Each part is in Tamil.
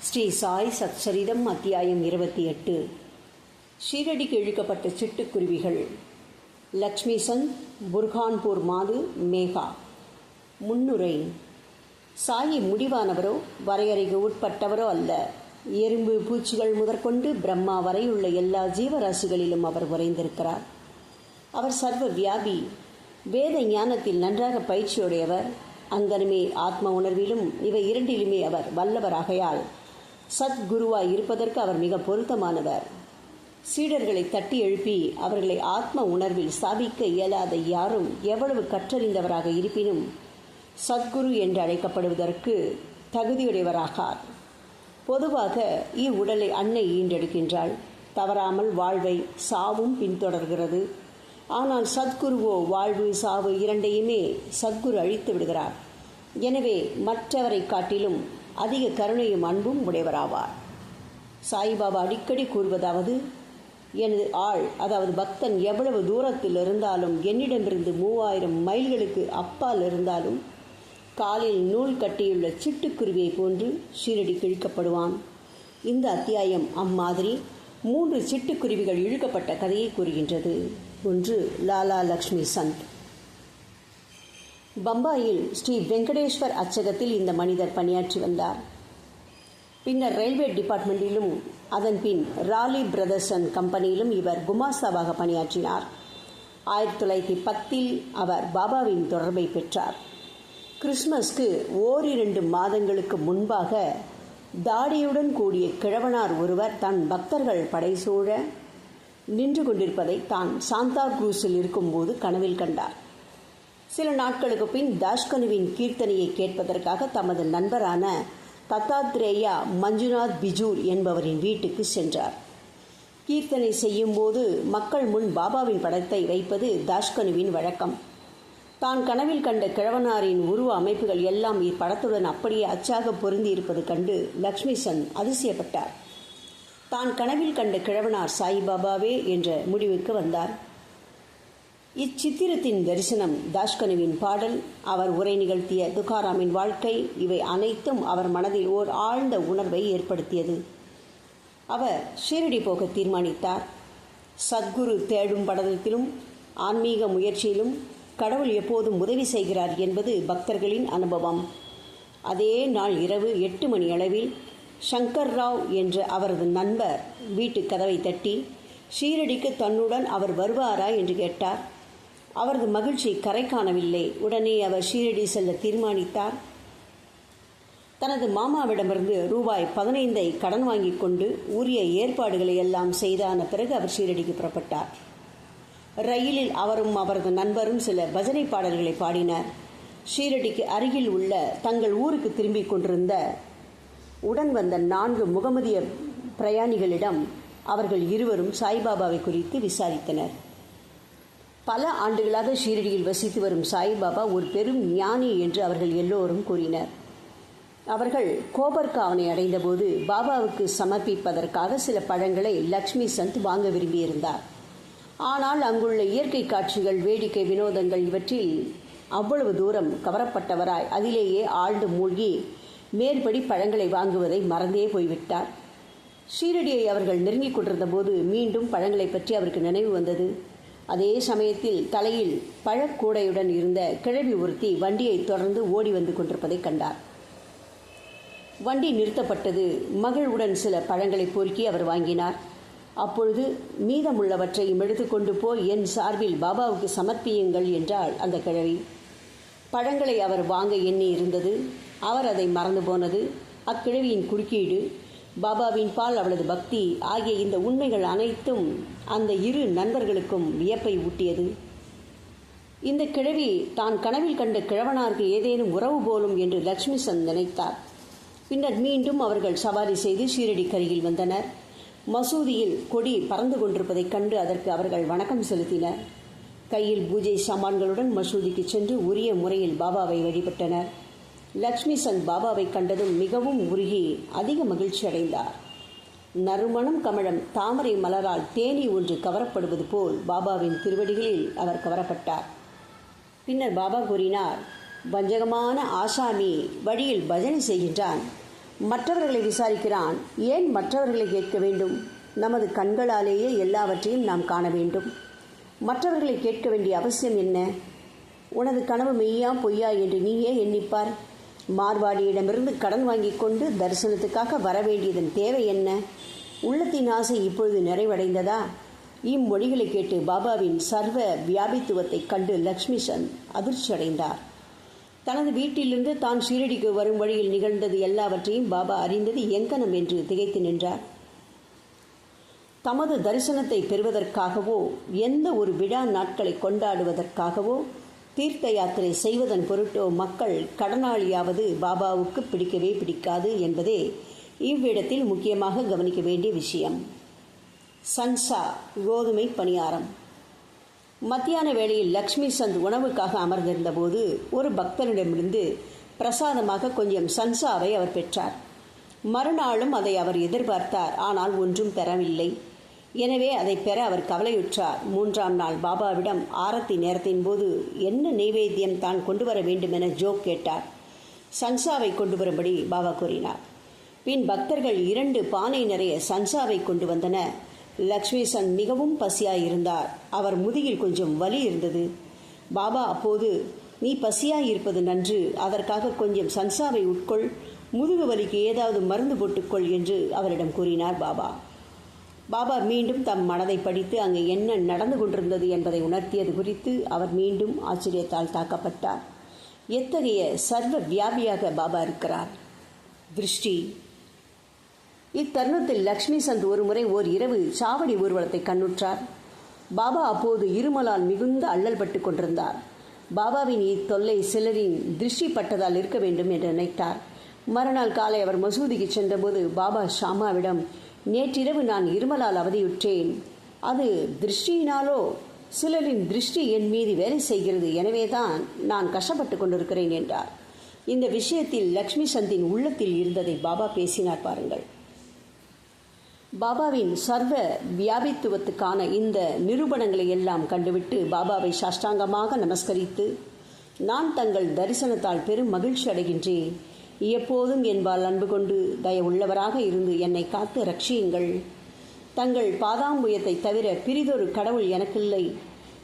ஸ்ரீ சாய் சச்சரிதம் அத்தியாயம் இருபத்தி எட்டு. ஷீரடிக்கு இழுக்கப்பட்ட சிட்டுக்குருவிகள். லக்ஷ்மி சந்த் புர்கான்பூர் மாது மேகா. முன்னுரை. சாயி முடிவானவரோ வரையறைக்கு உட்பட்டவரோ அல்ல. எறும்பு பூச்சிகள் முதற்கொண்டு பிரம்மா வரையுள்ள எல்லா ஜீவராசிகளிலும் அவர் உறைந்திருக்கிறார். அவர் சர்வ வியாபி. வேத ஞானத்தில் நன்றாக பயிற்சியுடையவர். அங்கனுமே ஆத்ம உணர்விலும் இவை இரண்டிலுமே அவர் வல்லவராகையால் சத்குருவாய் இருப்பதற்கு அவர் மிக பொருத்தமானவர். சீடர்களை தட்டி எழுப்பி அவர்களை ஆத்ம உணர்வில் ஸ்தாபிக்க இயலாத யாரும் எவ்வளவு கற்றறிந்தவராக இருப்பினும் சத்குரு என்று அழைக்கப்படுவதற்கு தகுதியுடையவராகார். பொதுவாக இவ்வுடலை அன்னை ஈண்டெடுக்கின்றாள் தவறாமல் வாழ்வை சாவும் பின்தொடர்கிறது. ஆனால் சத்குருவோ வாழ்வு சாவு இரண்டையுமே சத்குரு அழித்து விடுகிறார். எனவே மற்றவரை காட்டிலும் அதிக கருணையும் அன்பும் உடையவராவார். சாய்பாபா அடிக்கடி கூறுவதாவது எனது ஆள் அதாவது பக்தன் எவ்வளவு தூரத்தில் இருந்தாலும் என்னிடமிருந்து மூவாயிரம் மைல்களுக்கு அப்பால் இருந்தாலும் காலில் நூல் கட்டியுள்ள சிட்டுக்குருவியை போன்று ஷீரடி கிழிக்கப்படுவான். இந்த அத்தியாயம் அம்மாதிரி மூன்று சிட்டுக்குருவிகள் இழுக்கப்பட்ட கதையை கூறுகின்றது. ஒன்று லாலா லக்ஷ்மி சந்த் பம்பாயில் ஸ்ரீ வெங்கடேஸ்வர் அச்சகத்தில் இந்த மனிதர் பணியாற்றி வந்தார். பின்னர் ரயில்வே டிபார்ட்மெண்டிலும் அதன் பின் ராலி பிரதர்ஸ் அண்ட் கம்பெனியிலும் இவர் குமாஸ்தாவாக பணியாற்றினார். ஆயிரத்தி தொள்ளாயிரத்தி பத்தில் அவர் பாபாவின் தொடர்பை பெற்றார். கிறிஸ்மஸ்க்கு ஓரிரண்டு மாதங்களுக்கு முன்பாக தாடியுடன் கூடிய கிழவனார் ஒருவர் தன் பக்தர்கள் படைசூழ நின்று கொண்டிருப்பதை தான் சாந்தா குரூஸில் இருக்கும்போது கனவில் கண்டார். சில நாட்களுக்கு பின் தாஷ்கனுவின் கீர்த்தனையை கேட்பதற்காக தமது நண்பரான தத்தாத்ரேயா மஞ்சுநாத் பிஜூர் என்பவரின் வீட்டுக்கு சென்றார். கீர்த்தனை செய்யும்போது மக்கள் முன் பாபாவின் படத்தை வைப்பது தாஷ்கனுவின் வழக்கம். தான் கனவில் கண்ட கிழவனாரின் உருவ அமைப்புகள் எல்லாம் இப்படத்துடன் அப்படியே அச்சாக பொருந்தி இருப்பது கண்டு லக்ஷ்மி சன் அதிசயப்பட்டார். தான் கனவில் கண்ட கிழவனார் சாய்பாபாவே என்ற முடிவுக்கு வந்தார். இச்சித்திரத்தின் தரிசனம் தாஷ்கனுவின் பாடல் அவர் உரை நிகழ்த்திய துகாராமின் வாழ்க்கை இவை அனைத்தும் அவர் மனதில் ஓர் ஆழ்ந்த உணர்வை ஏற்படுத்தியது. அவர் ஷீரடி போக தீர்மானித்தார். சத்குரு தேடும் படலத்திலும் ஆன்மீக முயற்சியிலும் கடவுள் எப்போதும் உதவி செய்கிறார் என்பது பக்தர்களின் அனுபவம். அதே நாள் இரவு எட்டு மணி அளவில் சங்கர் ராவ் என்ற அவரது நண்பர் வீட்டு கதவை தட்டி ஷீரடிக்கு தன்னுடன் அவர் வருவாரா என்று கேட்டார். அவரது மகிழ்ச்சி கரை காணவில்லை. உடனே அவர் ஷீரடி செல்ல தீர்மானித்தார். தனது மாமாவிடமிருந்து ரூபாய் பதினைந்தை கடன் வாங்கிக் கொண்டு உரிய ஏற்பாடுகளை எல்லாம் செய்தான பிறகு அவர் ஷீரடிக்கு புறப்பட்டார். ரயிலில் அவரும் அவரது நண்பரும் சில பஜனை பாடல்களை பாடினர். ஷீரடிக்கு அருகில் உள்ள தங்கள் ஊருக்கு திரும்பிக் கொண்டிருந்த உடன் வந்த நான்கு முகமதிய பிரயாணிகளிடம் அவர்கள் இருவரும் சாய்பாபாவை குறித்து விசாரித்தனர். பல ஆண்டுகளாக ஷீரடியில் வசித்து வரும் சாய்பாபா ஒரு பெரும் ஞானி என்று அவர்கள் எல்லோரும் கூறினர். அவர்கள் கோபர்காவனை அடைந்தபோது பாபாவுக்கு சமர்ப்பிப்பதற்காக சில பழங்களை லக்ஷ்மி சந்த் வாங்க விரும்பியிருந்தார். ஆனால் அங்குள்ள இயற்கை காட்சிகள் வேடிக்கை வினோதங்கள் இவற்றில் அவ்வளவு தூரம் கவரப்பட்டவராய் அதிலேயே ஆழ்ந்து மூழ்கி மேற்படி பழங்களை வாங்குவதை மறந்தே போய்விட்டார். ஷீரடியை அவர்கள் நெருங்கிக் கொண்டிருந்த போது மீண்டும் பழங்களை பற்றி அவருக்கு நினைவு வந்தது. அதே சமயத்தில் தலையில் பழக்கூடையுடன் இருந்த கிழவி ஒருத்தி வண்டியை தொடர்ந்து ஓடி வந்து கொண்டிருப்பதை கண்டார். வண்டி நிறுத்தப்பட்டது. மகளுடன் சில பழங்களை பொறுக்கி அவர் வாங்கினார். அப்பொழுது மீதமுள்ளவற்றையும் எடுத்துக்கொண்டு போய் என் சார்பில் பாபாவுக்கு சமர்ப்பியுங்கள் என்றாள் அந்த கிழவி. பழங்களை அவர் வாங்க எண்ணி இருந்தது. அவர் அதை மறந்து போனது. அக்கிழவியின் குறுக்கீடு பாபாவின் பால் அவளது பக்தி ஆகிய இந்த உண்மைகள் அனைத்தும் அந்த இரு நண்பர்களுக்கும் வியப்பை ஊட்டியது. இந்த கிழவி தான் கனவில் கண்ட கிழவனாருக்கு ஏதேனும் உறவு போலும் என்று லக்ஷ்மி சந்த் நினைத்தார். பின்னர் மீண்டும் அவர்கள் சவாரி செய்து ஷீரடி கரையில் வந்தனர். மசூதியில் கொடி பறந்து கொண்டிருப்பதைக் கண்டு அதற்கு அவர்கள் வணக்கம் செலுத்தினர். கையில் பூஜை சாமான்களுடன் மசூதிக்கு சென்று உரிய முறையில் பாபாவை வழிபட்டனர். லக்ஷ்மி சந்த் பாபாவை கண்டதும் மிகவும் உருகி அதிக மகிழ்ச்சி அடைந்தார். நறுமணம் கமழம் தாமரை மலரால் தேனி ஒன்று கவரப்படுவது போல் பாபாவின் திருவடிகளில் அவர் கவரப்பட்டார். பின்னர் பாபா கூறினார் வஞ்சகமான ஆசாமி வழியில் பஜனை செய்கின்றான். மற்றவர்களை விசாரிக்கிறான். ஏன் மற்றவர்களை கேட்க வேண்டும்? நமது கண்களாலேயே எல்லாவற்றையும் நாம் காண வேண்டும். மற்றவர்களை கேட்க வேண்டிய அவசியம் என்ன? உனது கனவு மெய்யா பொய்யா என்று நீயே எண்ணிப்பார். மார்வாடியிடமிருந்து கடன் வாங்கிக் கொண்டு தரிசனத்துக்காக வர வேண்டியதன் தேவை என்ன? உள்ளத்தின் ஆசை இப்பொழுது நிறைவடைந்ததா? இம்மொழிகளை கேட்டு பாபாவின் சர்வ வியாபித்துவத்தைக் கண்டு லக்ஷ்மி சந்த் அதிர்ச்சியடைந்தார். தனது வீட்டிலிருந்து தான் ஷீரடிக்கு வரும் வழியில் நிகழ்ந்தது எல்லாவற்றையும் பாபா அறிந்தது எங்கனம் என்று திகைத்து நின்றார். தமது தரிசனத்தை பெறுவதற்காகவோ எந்த ஒரு விழா நாட்களை கொண்டாடுவதற்காகவோ தீர்த்த யாத்திரை செய்வதன் பொருட்டோ மக்கள் கடனாளியாவது பாபாவுக்கு பிடிக்கவே பிடிக்காது என்பதே இவ்விடத்தில் முக்கியமாக கவனிக்க வேண்டிய விஷயம். சன்சா கோதுமை பணியாரம். மத்தியான வேளையில் லக்ஷ்மி சந்த் உணவுக்காக அமர்ந்திருந்தபோது ஒரு பக்தனிடமிருந்து பிரசாதமாக கொஞ்சம் சன்சாவை அவர் பெற்றார். மறுநாளும் அதை அவர் எதிர்பார்த்தார் ஆனால் ஒன்றும் பெறவில்லை எனவே அதை பெற அவர் கவலையுற்றார். மூன்றாம் நாள் பாபாவிடம் ஆரத்தி நேரத்தின் போது என்ன நெய்வேத்தியம் தான் கொண்டு வர வேண்டும் என ஜோக் கேட்டார். சன்சாவை கொண்டு வரும்படி பாபா கூறினார். பின் பக்தர்கள் இரண்டு பானை நிறைய சன்சாவை கொண்டு வந்தன. லக்ஷ்மி சன் மிகவும் பசியாயிருந்தார் அவர் முதுகில் கொஞ்சம் வலி இருந்தது. பாபா அப்போது நீ பசியாயிருப்பது நன்று. அதற்காக கொஞ்சம் சன்சாவை உட்கொள். முதுகு வலிக்கு ஏதாவது மருந்து போட்டுக்கொள் என்று அவரிடம் கூறினார் பாபா. பாபா மீண்டும் தம் மனதை படித்து அங்கு என்ன நடந்து கொண்டிருந்தது என்பதை உணர்த்தியது குறித்து அவர் மீண்டும் ஆச்சரியத்தால் தாக்கப்பட்டார். எத்தகைய சர்வ வியாபியாக பாபா இருக்கிறார்? திருஷ்டி. இத்தருணத்தில் லக்ஷ்மி சந்த் ஒருமுறை ஓர் இரவு சாவடி ஊர்வலத்தை கண்ணுற்றார். பாபா அப்போது இருமலால் மிகுந்த அல்லல் பட்டு கொண்டிருந்தார். பாபாவின் இத்தொல்லை சிலரின் திருஷ்டி பட்டதால் இருக்க வேண்டும் என்று நினைத்தார். மறுநாள் காலை அவர் மசூதிக்கு சென்றபோது பாபா ஷாமாவிடம் நேற்றிரவு நான் இருமலால் அவதியுற்றேன். அது திருஷ்டியினாலோ சிலரின் திருஷ்டி என் மீது வேலை செய்கிறது. எனவேதான் நான் கஷ்டப்பட்டு கொண்டிருக்கிறேன் என்றார். இந்த விஷயத்தில் லக்ஷ்மி சந்தின் உள்ளத்தில் இருந்ததை பாபா பேசினார் பாருங்கள். பாபாவின் சர்வ வியாபித்துவத்துக்கான இந்த நிரூபணங்களை எல்லாம் கண்டுவிட்டு பாபாவை சாஷ்டாங்கமாக நமஸ்கரித்து நான் தங்கள் தரிசனத்தால் பெரும் மகிழ்ச்சி அடைகின்றேன். எப்போதும் என்பால் அன்பு கொண்டு தயவுள்ளவராக இருந்து என்னை காத்து ரட்சியுங்கள். தங்கள் பாதாம்புயத்தை தவிர பிரிதொரு கடவுள் எனக்கில்லை.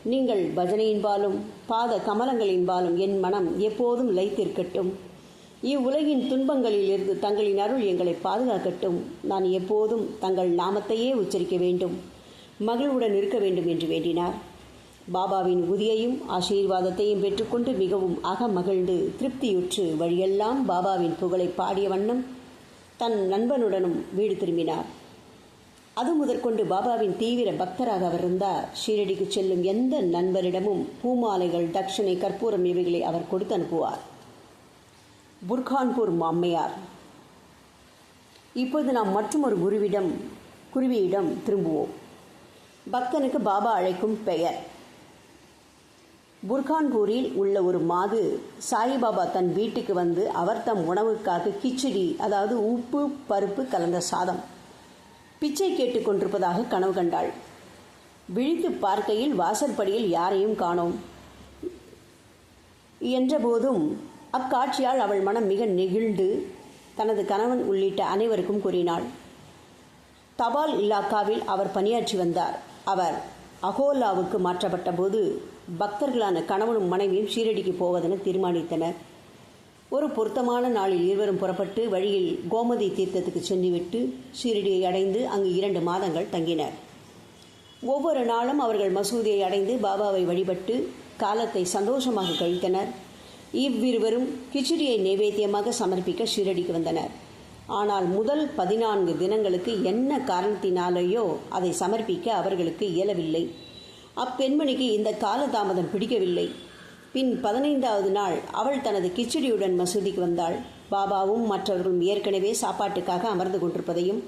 நீங்கள் பஜனையின்பாலும் பாத கமலங்களின்பாலும் என் மனம் எப்போதும் லைத்திருக்கட்டும் இவ்வுலகின் துன்பங்களில் இருந்து தங்களின் அருள் எங்களை பாதுகாக்கட்டும். நான் எப்போதும் தங்கள் நாமத்தையே உச்சரிக்க வேண்டும். மகிழ்வுடன் இருக்க வேண்டும் என்று வேண்டினார். பாபாவின் உதியையும் ஆசீர்வாதத்தையும் பெற்றுக்கொண்டு மிகவும் அகமகிழ்ந்து திருப்தியுற்று வழியெல்லாம் பாபாவின் புகழை பாடிய வண்ணம் தன் நண்பனுடனும் வீடு திரும்பினார். அது முதற்கொண்டு பாபாவின் தீவிர பக்தராக அவர் இருந்தார். ஷீரடிக்கு செல்லும் எந்த நண்பரிடமும் பூமாலைகள் தட்சணை கற்பூரம் இவைகளை அவர் கொடுத்து அனுப்புவார். புர்கான்பூர் மாம்மையார் இப்போது நாம் மற்றும் ஒரு குருவிடம் குருவியிடம் திரும்புவோம். பக்தனுக்கு பாபா அழைக்கும் பெயர். புர்கான்பூரில் உள்ள ஒரு மாது சாயிபாபா தன் வீட்டுக்கு வந்து அவர் தம் உணவுக்காக கிச்சடி அதாவது உப்பு பருப்பு கலந்த சாதம் பிச்சை கேட்டுக்கொண்டிருப்பதாக கனவு கண்டாள். விழித்து பார்க்கையில் வாசற்படியில் யாரையும் காணோம். என்றபோதும் அக்காட்சியால் அவள் மனம் மிக நெகிழ்ந்து தனது கணவன் உள்ளிட்ட அனைவருக்கும் கூறினாள். தபால் இலாக்காவில் அவர் பணியாற்றி வந்தார். அவர் அகோலாவுக்கு மாற்றப்பட்ட போது பக்தர்களான கணவனும் மனைவியும் ஷீரடிக்கு போவதென தீர்மானித்தனர். ஒரு பொருத்தமான நாளில் இருவரும் புறப்பட்டு வழியில் கோமதி தீர்த்தத்துக்கு சென்றுவிட்டு ஷீரடியை அடைந்து அங்கு இரண்டு மாதங்கள் தங்கினர். ஒவ்வொரு நாளும் அவர்கள் மசூதியை அடைந்து பாபாவை வழிபட்டு காலத்தை சந்தோஷமாக கழித்தனர். இவ்விருவரும் கிச்சடியை நைவேத்தியமாக சமர்ப்பிக்க ஷீரடிக்கு வந்தனர். ஆனால் முதல் பதினான்கு தினங்களுக்கு என்ன காரணத்தினாலேயோ அதை சமர்ப்பிக்க அவர்களுக்கு இயலவில்லை. அப்பெண்மணிக்கு இந்த காலதாமதம் பிடிக்கவில்லை. பின் பதினைந்தாவது நாள் அவள் தனது கிச்சடியுடன் மசூதிக்கு வந்தாள். பாபாவும் மற்றவர்களும் ஏற்கனவே சாப்பாட்டுக்காக அமர்ந்து கொண்டிருப்பதையும்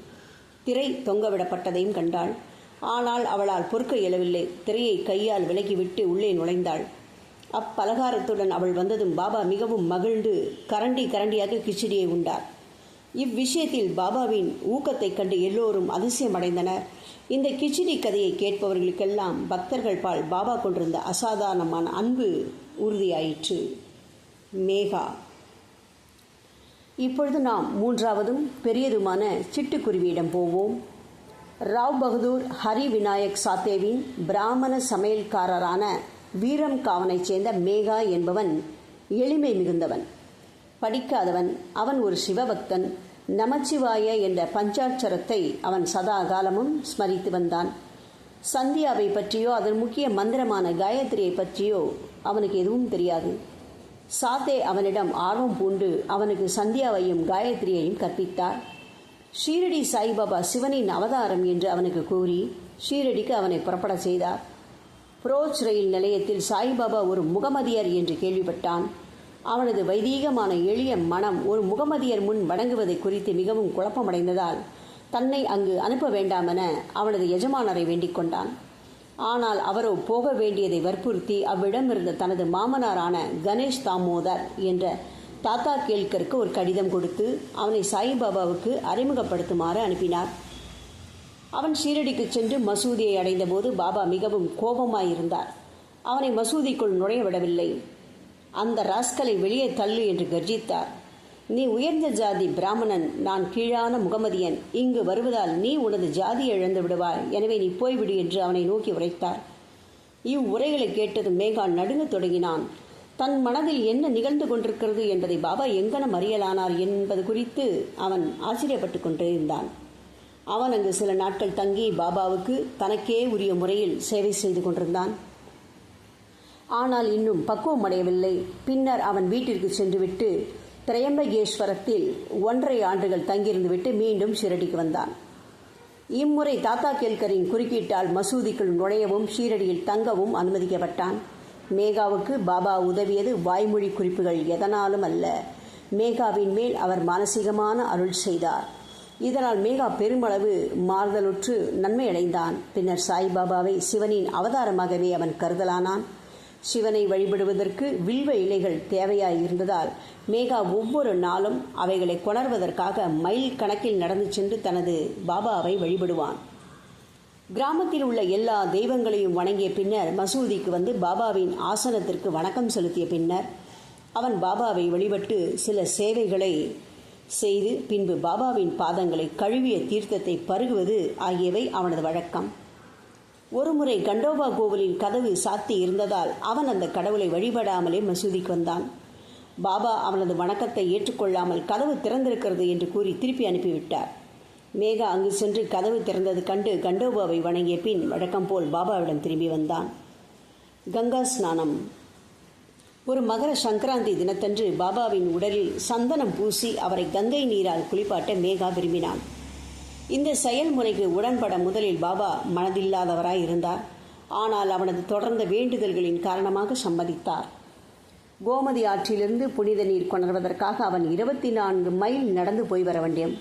திரை தொங்கவிடப்பட்டதையும் கண்டாள். ஆனால் அவளால் பொறுக்க இயலவில்லை. திரையை கையால் விலக்கிவிட்டு உள்ளே நுழைந்தாள். அப்பலகாரத்துடன் அவள் வந்ததும் பாபா மிகவும் மகிழ்ந்து கரண்டி கரண்டியாக கிச்சடியை உண்டார். இவ்விஷயத்தில் பாபாவின் ஊக்கத்தைக் கண்டு எல்லோரும் அதிசயமடைந்தனர். இந்த கிச்சிடி கதையை கேட்பவர்களுக்கெல்லாம் பக்தர்கள் பால் பாபா கொண்டிருந்த அசாதாரணமான அன்பு உறுதியாயிற்று. மேகா. இப்பொழுது நாம் மூன்றாவதும் பெரியதுமான சிட்டுக்குருவியிடம் போவோம். ராவ் பகதூர் ஹரி விநாயக் சாத்தேவின் பிராமண சமையல்காரரான வீரம் காவனைச் சேர்ந்த மேகா என்பவன் எளிமை மிகுந்தவன். படிக்காதவன் அவன் ஒரு சிவபக்தன். நமச்சிவாய என்ற பஞ்சாட்சரத்தை அவன் சதா காலமும் ஸ்மரித்து வந்தான். சந்தியாவை பற்றியோ அதன் முக்கிய மந்திரமான காயத்ரியை பற்றியோ அவனுக்கு எதுவும் தெரியாது. சாத்தே அவனிடம் ஆர்வம் பூண்டு அவனுக்கு சந்தியாவையும் காயத்ரியையும் கற்பித்தார். ஷீரடி சாய்பாபா சிவனின் அவதாரம் என்று அவனுக்கு கூறி ஷீரடிக்கு அவனை புறப்பட செய்தார். புரோச் ரயில் நிலையத்தில் சாய்பாபா ஒரு முகமதியர் என்று கேள்விப்பட்டான். அவனது வைதீகமான எளிய மனம் ஒரு முகமதியர் முன் வணங்குவதை குறித்து மிகவும் குழப்பமடைந்ததால் தன்னை அங்கு அனுப்ப வேண்டாமென அவனது எஜமானரை வேண்டிக் கொண்டான். ஆனால் அவரோ போக வேண்டியதை வற்புறுத்தி அவ்விடமிருந்த தனது மாமனாரான கணேஷ் தாமோதர் என்ற தாத்தா கேல்கருக்கு ஒரு கடிதம் கொடுத்து அவனை சாய்பாபாவுக்கு அறிமுகப்படுத்துமாறு அனுப்பினார். அவன் ஷீரடிக்கு சென்று மசூதியை அடைந்தபோது பாபா மிகவும் கோபமாயிருந்தார். அவனை மசூதிக்குள் நுழைய விடவில்லை. அந்த ராஸ்கலை வெளியே தள்ளு என்று கர்ஜித்தார். நீ உயர்ந்த ஜாதி பிராமணன் நான் கீழான முகமதியன். இங்கு வருவதால் நீ உனது ஜாதியை இழந்து விடுவாய். எனவே நீ போய்விடு என்று அவனை நோக்கி உரைத்தார். இவ்வுரைகளை கேட்டது மேகான் நடுங்கத் தொடங்கினான். தன் மனதில் என்ன நிகழ்ந்து கொண்டிருக்கிறது என்பதை பாபா எங்கனம் அறியலானார் என்பது குறித்து அவன் ஆச்சரியப்பட்டு கொண்டிருந்தான். அவன் அங்கு சில நாட்கள் தங்கி பாபாவுக்கு தனக்கே உரிய முறையில் சேவை செய்து கொண்டிருந்தான். ஆனால் இன்னும் பக்குவம் அடையவில்லை பின்னர் அவன் வீட்டிற்கு சென்றுவிட்டு திரையம்பகேஸ்வரத்தில் ஒன்றரை ஆண்டுகள் தங்கியிருந்துவிட்டு மீண்டும் ஷிரடிக்கு வந்தான். இம்முறை தாத்தா கேல்கரின் குறுக்கீட்டால் மசூதிக்குள் நுழையவும் ஷீரடியில் தங்கவும் அனுமதிக்கப்பட்டான். மேகாவுக்கு பாபா உதவியது வாய்மொழி குறிப்புகள் எதனாலும் அல்ல. மேகாவின் மேல் அவர் மானசீகமான அருள் செய்தார். இதனால் மேகா பெருமளவு மாறுதலுற்று நன்மை அடைந்தான் பின்னர் சாய்பாபாவை சிவனின் அவதாரமாகவே அவன் கருதலானான். சிவனை வழிபடுவதற்கு வில்வ இலைகள் தேவையாயிருந்ததால் மேகா ஒவ்வொரு நாளும் அவைகளை கொணர்வதற்காக மைல் கணக்கில் நடந்து சென்று தனது பாபாவை வழிபடுவான். கிராமத்தில் உள்ள எல்லா தெய்வங்களையும் வணங்கிய பின்னர் மசூதிக்கு வந்து பாபாவின் ஆசனத்திற்கு வணக்கம் செலுத்திய பின்னர் அவன் பாபாவை வழிபட்டு சில சேவைகளை செய்து பின்பு பாபாவின் பாதங்களை கழுவிய தீர்த்தத்தை பருகுவது ஆகியவை அவனது வழக்கம். ஒருமுறை கண்டோபா கோவிலின் கதவு சாத்தி இருந்ததால் அவன் அந்த கடவுளை வழிபடாமலே மசூதிக்கு வந்தான். பாபா அவனது வணக்கத்தை ஏற்றுக்கொள்ளாமல் கதவு திறந்திருக்கிறது என்று கூறி திருப்பி அனுப்பிவிட்டார். மேகா அங்கு சென்று கதவு திறந்தது கண்டு கண்டோபாவை வணங்கிய பின் வழக்கம் போல் பாபாவிடம் திரும்பி வந்தான். கங்கா ஸ்நானம். ஒரு மகர சங்கராந்தி தினத்தன்று பாபாவின் உடலில் சந்தனம் பூசி அவரை கங்கை நீரால் குளிப்பாட்ட மேகா விரும்பினான். இந்த செயல்முறைக்கு உடன்பட முதலில் பாபா மனதில்லாதவராய் இருந்தார். ஆனால் அவனது தொடர்ந்த வேண்டுதல்களின் காரணமாக சம்மதித்தார். கோமதி ஆற்றிலிருந்து புனித நீர் கொணர்வதற்காக அவன் இருபத்தி நான்கு மைல் நடந்து போய் வர வேண்டியம்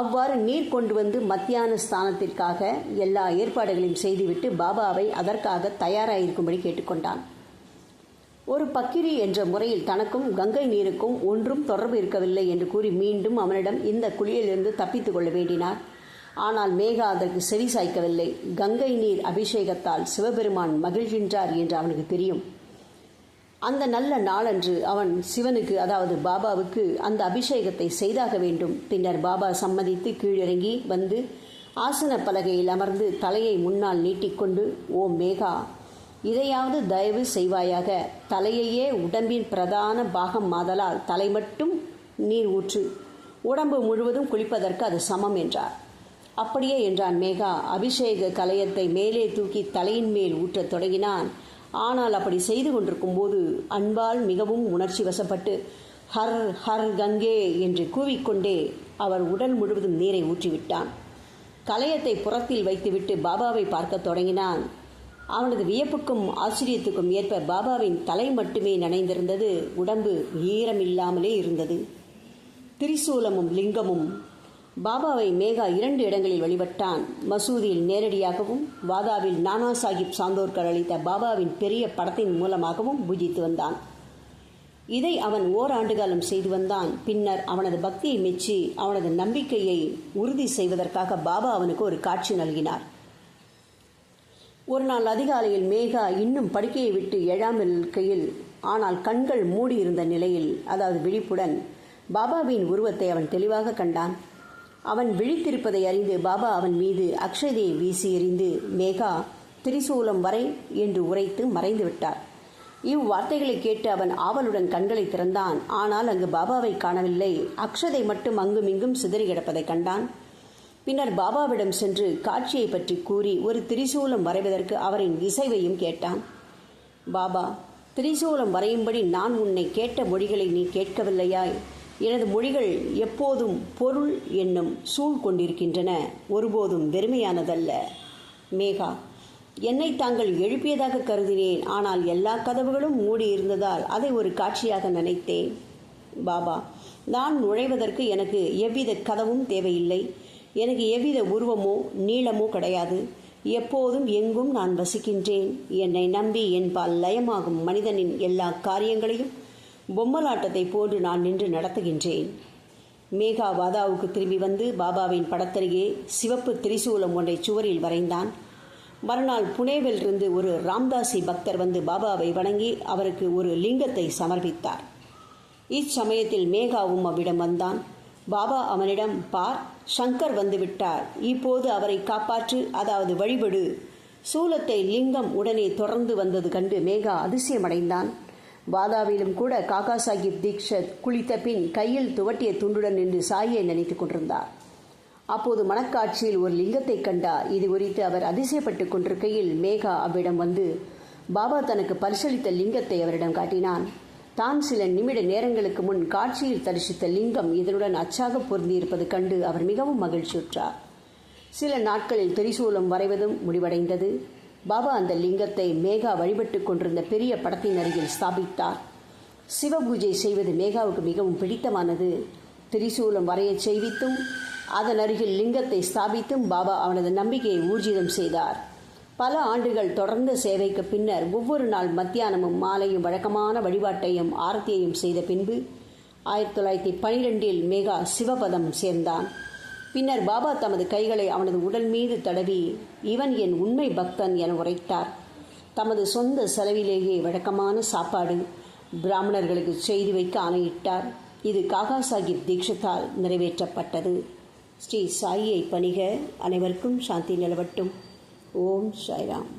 அவ்வாறு நீர் கொண்டு வந்து மத்தியான ஸ்தானத்திற்காக எல்லா ஏற்பாடுகளையும் செய்துவிட்டு பாபாவை அதற்காக தயாராயிருக்கும்படி கேட்டுக்கொண்டான். ஒரு பக்கிரி என்ற முறையில் தனக்கும் கங்கை நீருக்கும் ஒன்றும் தொடர்பு இருக்கவில்லை என்று கூறி மீண்டும் அவனிடம் இந்த குழியிலிருந்து தப்பித்துக் கொள்ள வேண்டினார். ஆனால் மேகா அதற்கு செவி சாய்க்கவில்லை. கங்கை நீர் அபிஷேகத்தால் சிவபெருமான் மகிழ்கின்றார் என்று அவனுக்கு தெரியும். அந்த நல்ல நாளன்று அவன் சிவனுக்கு அதாவது பாபாவுக்கு அந்த அபிஷேகத்தை செய்தாக வேண்டும். பின்னர் பாபா சம்மதித்து கீழிறங்கி வந்து ஆசன பலகையில் அமர்ந்து தலையை முன்னால் நீட்டிக்கொண்டு ஓ மேகா இதையாவது தயவு செய்வாயாக. தலையையே உடம்பின் பிரதான பாகம் மாதலால் தலை மட்டும் நீர் ஊற்று. உடம்பு முழுவதும் குளிப்பதற்கு அது சமம் என்றார். அப்படியே என்றான் மேகா. அபிஷேக கலையத்தை மேலே தூக்கி தலையின் மேல் ஊற்றத் தொடங்கினான். ஆனால் அப்படி செய்து கொண்டிருக்கும் போது அன்பால் மிகவும் உணர்ச்சி வசப்பட்டு ஹர் ஹர் கங்கே என்று கூவிக்கொண்டே அவர் உடல் முழுவதும் நீரை ஊற்றிவிட்டான். கலையத்தை புறத்தில் வைத்துவிட்டு பாபாவை பார்க்கத் தொடங்கினான். அவனது வியப்புக்கும் ஆச்சரியத்துக்கும் ஏற்ப பாபாவின் தலை மட்டுமே நனைந்திருந்தது. உடம்பு ஈரமில்லாமலே இருந்தது. திரிசூலமும் லிங்கமும் பாபாவை மேகா இரண்டு இடங்களில் வழிபட்டான். மசூதியில் நேரடியாகவும் வாதாவில் நானா சாஹிப் சாந்தோர்கர் அளித்த பாபாவின் பெரிய படத்தின் மூலமாகவும் பூஜித்து வந்தான். இதை அவன் ஓராண்டு காலம் செய்து வந்தான். பின்னர் அவனது பக்தியை மெச்சி அவனது நம்பிக்கையை உறுதி செய்வதற்காக பாபா அவனுக்கு ஒரு காட்சி நல்கினார். ஒரு நாள் அதிகாலையில் மேகா இன்னும் படுக்கையை விட்டு எழாமல் இருக்கையில் ஆனால் கண்கள் மூடியிருந்த நிலையில் அதாவது விழிப்புடன் பாபாவின் உருவத்தை அவன் தெளிவாக கண்டான். அவன் விழித்திருப்பதை அறிந்து பாபா அவன் மீது அக்ஷதையை வீசி எறிந்து மேகா திரிசூலம் வரை என்று உரைத்து மறைந்து விட்டார். இவ்வார்த்தைகளை கேட்டு அவன் ஆவலுடன் கண்களை திறந்தான். ஆனால் அங்கு பாபாவை காணவில்லை. அக்ஷதை மட்டும் அங்குமிங்கும் சிதறி கிடப்பதைக் கண்டான். பின்னர் பாபாவிடம் சென்று காட்சியை பற்றி கூறி ஒரு திரிசூலம் வரைவதற்கு அவரின் இசைவையும் கேட்டான். பாபா திரிசூலம் வரையும்படி நான் உன்னை கேட்ட மொழிகளை நீ கேட்கவில்லையாய். எனது மொழிகள் எப்போதும் பொருள் என்னும் சூழ் கொண்டிருக்கின்றன ஒருபோதும் வெறுமையானதல்ல. மேகா என்னை தாங்கள் எழுப்பியதாக கருதினேன் ஆனால் எல்லா கதவுகளும் மூடி இருந்ததால் அதை ஒரு காட்சியாக நினைத்தேன். பாபா நான் நுழைவதற்கு எனக்கு எவ்வித கதவும் தேவையில்லை. எனக்கு எவ்வித உருவமோ நீளமோ கிடையாது. எப்போதும் எங்கும் நான் வசிக்கின்றேன். என்னை நம்பி என்பால் லயமாகும் மனிதனின் எல்லா காரியங்களையும் பொம்மலாட்டத்தை போன்று நான் நின்று நடத்துகின்றேன். மேகா வாதாவுக்கு திரும்பி வந்து பாபாவின் படத்தருகே சிவப்பு திரிசூலம் ஒன்றை சுவரில் வரைந்தான். மறுநாள் புனேவிலிருந்து ஒரு ராம்தாசி பக்தர் வந்து பாபாவை வணங்கி அவருக்கு ஒரு லிங்கத்தை சமர்ப்பித்தார். இச்சமயத்தில் மேகாவும் அவ்விடம் வந்தான். பாபா அவனிடம் பார் சங்கர் வந்துவிட்டார். இப்போது அவரை காப்பாற்று அதாவது வழிபடு. சூலத்தை லிங்கம் உடனே தொடர்ந்து வந்தது கண்டு மேகா அதிசயமடைந்தான். பாதாவிலும் கூட காக்கா சாஹிப் தீக்ஷத் குளித்த பின் கையில் துவட்டிய துண்டுடன் நின்று சாயை நினைத்துக் கொண்டிருந்தார். அப்போது மனக்காட்சியில் ஒரு லிங்கத்தை கண்டார். இது குறித்து அவர் அதிசயப்பட்டுக் கொண்டிருக்கையில் மேகா அவ்விடம் வந்து பாபா தனக்கு பரிசளித்த லிங்கத்தை அவரிடம் காட்டினான். தான் சில நிமிட நேரங்களுக்கு முன் காட்சியில் தரிசித்த லிங்கம் இதனுடன் அச்சாக பொருந்தியிருப்பது கண்டு அவர் மிகவும் மகிழ்ச்சியுற்றார். சில நாட்களில் திரிசூலம் வரைவதும் முடிவடைந்தது. பாபா அந்த லிங்கத்தை மேகா வழிபட்டு கொண்டிருந்த பெரிய படத்தின் அருகில் ஸ்தாபித்தார். சிவ பூஜை செய்வது மேகாவுக்கு மிகவும் பிடித்தமானது. திரிசூலம் வரையச் செய்வித்தும் அதன் அருகில் லிங்கத்தை ஸ்தாபித்தும் பாபா அவனது நம்பிக்கையை ஊர்ஜிதம் செய்தார். பல ஆண்டுகள் தொடர்ந்த சேவைக்கு பின்னர் ஒவ்வொரு நாள் மத்தியானமும் மாலையும் வழக்கமான வழிபாட்டையும் ஆரத்தியையும் செய்த பின்பு ஆயிரத்தி தொள்ளாயிரத்தி பனிரெண்டில் மேகா சிவபதம் சேர்ந்தான். பின்னர் பாபா தமது கைகளை அவனது உடல் மீது தடவி இவன் என் உண்மை பக்தன் என உரைத்தார். தமது சொந்த செலவிலேயே வழக்கமான சாப்பாடு பிராமணர்களுக்கு செய்து வைக்க ஆணையிட்டார். இது காகா சாஹிப் தீட்சத்தால் நிறைவேற்றப்பட்டது. ஸ்ரீ சாயியை பணிக. அனைவருக்கும் சாந்தி நிலவட்டும். ஓம் சாய்ராம்